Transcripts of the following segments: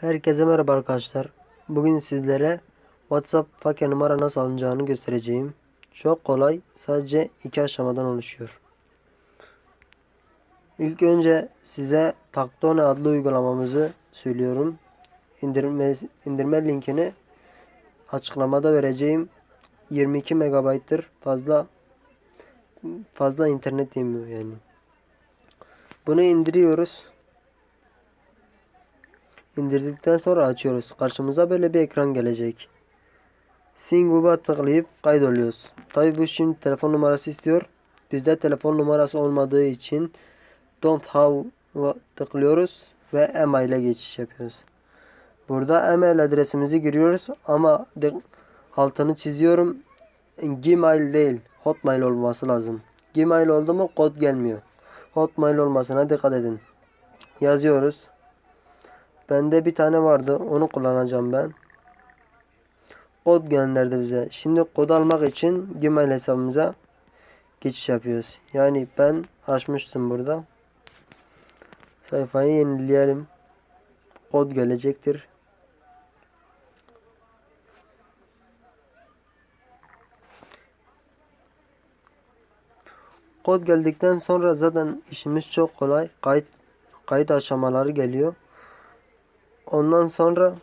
Herkese merhaba arkadaşlar. Bugün sizlere WhatsApp fake numara nasıl alınacağını göstereceğim. Çok kolay. Sadece iki aşamadan oluşuyor. İlk önce size Taktone adlı uygulamamızı söylüyorum. İndirme, indirme linkini açıklamada vereceğim. 22 megabayttır. Fazla fazla internet yemiyor yani. Bunu indiriyoruz. İndirdikten sonra açıyoruz. Karşımıza böyle bir ekran gelecek. Singub'a tıklayıp kaydoluyoruz. Tabi bu şimdi telefon numarası istiyor. Bizde telefon numarası olmadığı için Don't Have'a tıklıyoruz ve email ile geçiş yapıyoruz. Burada email adresimizi giriyoruz ama altını çiziyorum. Gmail değil, Hotmail olması lazım. Gmail oldu mu kod gelmiyor. Hotmail olmasına dikkat edin. Yazıyoruz. Bende bir tane vardı. Onu kullanacağım ben. Kod gönderdi bize. Şimdi kod almak için Gmail hesabımıza geçiş yapıyoruz. Yani ben açmıştım burada. Sayfayı yenileyelim. Kod gelecektir. Kod geldikten sonra zaten işimiz çok kolay. Kayıt kayıt aşamaları geliyor. Ondan sonra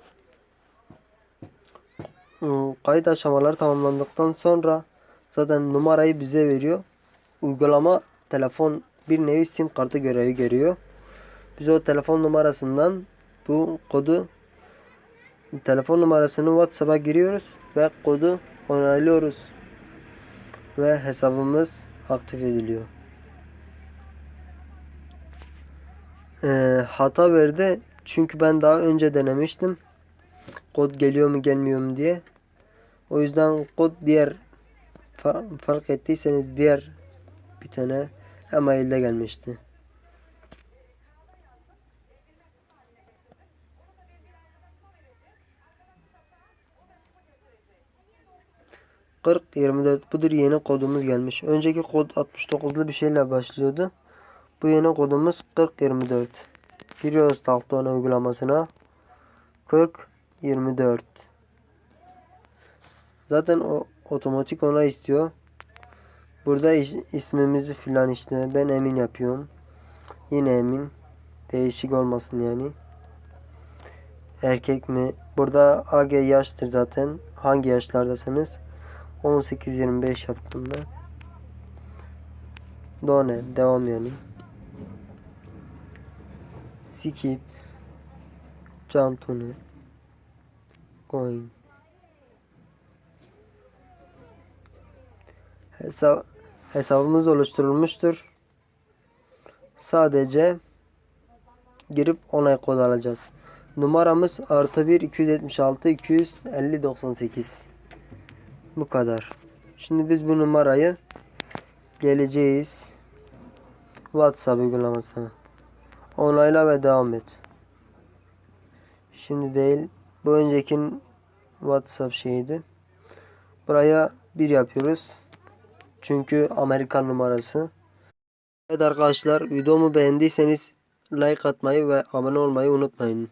ıı, kayıt aşamaları tamamlandıktan sonra zaten numarayı bize veriyor. Uygulama telefon bir nevi sim kartı görevi görüyor. Biz o telefon numarasından bu kodu telefon numarasını WhatsApp'a giriyoruz ve kodu onaylıyoruz. Ve hesabımız aktif ediliyor. Ee, hata verdi. Çünkü ben daha önce denemiştim. Kod geliyor mu gelmiyor mu diye. O yüzden kod diğer fark ettiyseniz diğer bir tane emailde gelmişti. Dört budur yeni kodumuz gelmiş. Önceki kod 69'lu bir şeyle başlıyordu. Bu yeni kodumuz 4024. Giriyoruz Taktone uygulamasına. 40 24. Zaten o otomatik ona istiyor. Burada is, ismimizi filan işte ben Emin yapıyorum. Yine Emin. Değişik olmasın yani. Erkek mi? Burada AG yaştır zaten. Hangi yaşlardasınız? 18-25 yaptım ben. Done. Devam yani. Skip. Cantone. Coin. Hesap, hesabımız oluşturulmuştur. Sadece girip onay kod alacağız. Numaramız artı 1 276 250 98. Bu kadar. Şimdi biz bu numarayı geleceğiz. WhatsApp uygulamasına. Onayla ve devam et. Şimdi değil. Bu önceki WhatsApp şeyiydi. Buraya bir yapıyoruz. Çünkü Amerikan numarası. Evet arkadaşlar videomu beğendiyseniz like atmayı ve abone olmayı unutmayın.